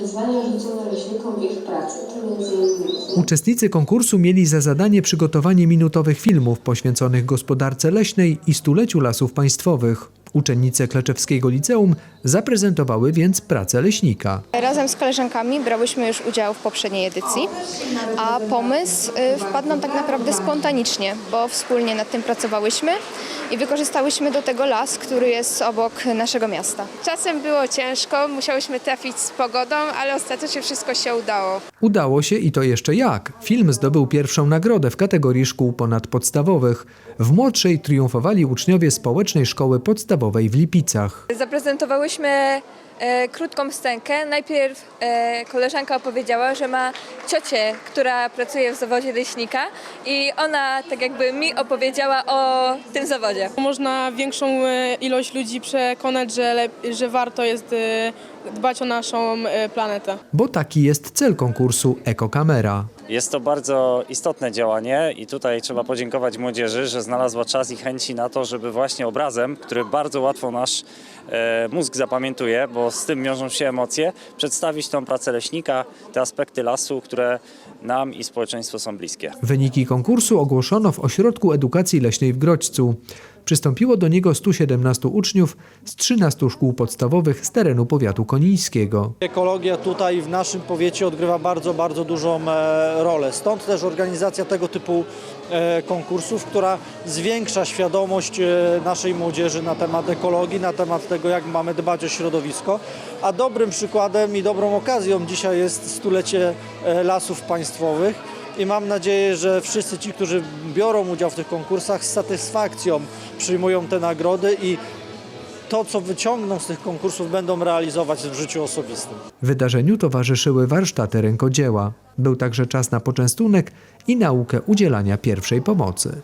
Wyzwania rzucone leśnikom w ich pracy to innymi Uczestnicy konkursu mieli za zadanie przygotowanie minutowych filmów poświęconych gospodarce leśnej i stuleciu lasów państwowych. Uczennice Kleczewskiego Liceum zaprezentowały więc pracę leśnika. Razem z koleżankami brałyśmy już udział w poprzedniej edycji, a pomysł y, wpadł nam tak naprawdę spontanicznie, bo wspólnie nad tym pracowałyśmy i wykorzystałyśmy do tego las, który jest obok naszego miasta. Czasem było ciężko, musiałyśmy trafić z pogodą, ale ostatecznie wszystko się udało. Udało się i to jeszcze jak. Film zdobył pierwszą nagrodę w kategorii szkół ponadpodstawowych. W młodszej triumfowali uczniowie Społecznej Szkoły Podstawowej w Lipicach. Zaprezentowałyśmy e, krótką scenkę. Najpierw e, koleżanka opowiedziała, że ma ciocię, która pracuje w zawodzie leśnika i ona tak jakby mi opowiedziała o tym zawodzie. Można większą e, ilość ludzi przekonać, że, lep- że warto jest e, dbać o naszą e, planetę. Bo taki jest cel konkursu Ekokamera. Jest to bardzo istotne działanie i tutaj trzeba podziękować młodzieży, że znalazła czas i chęci na to, żeby właśnie obrazem, który bardzo łatwo nasz e, mózg zapamiętuje, bo z tym wiążą się emocje, przedstawić tą pracę leśnika, te aspekty lasu, które nam i społeczeństwu są bliskie. Wyniki konkursu ogłoszono w Ośrodku Edukacji Leśnej w Grodźcu. Przystąpiło do niego 117 uczniów z 13 szkół podstawowych z terenu powiatu konińskiego. Ekologia tutaj w naszym powiecie odgrywa bardzo, bardzo dużą e, rolę. Stąd też organizacja tego typu e, konkursów, która zwiększa świadomość e, naszej młodzieży na temat ekologii, na temat tego, jak mamy dbać o środowisko. A dobrym przykładem i dobrą okazją dzisiaj jest stulecie lasów państwowych. I mam nadzieję, że wszyscy ci, którzy biorą udział w tych konkursach, z satysfakcją przyjmują te nagrody i to, co wyciągną z tych konkursów, będą realizować w życiu osobistym. Wydarzeniu towarzyszyły warsztaty rękodzieła. Był także czas na poczęstunek i naukę udzielania pierwszej pomocy.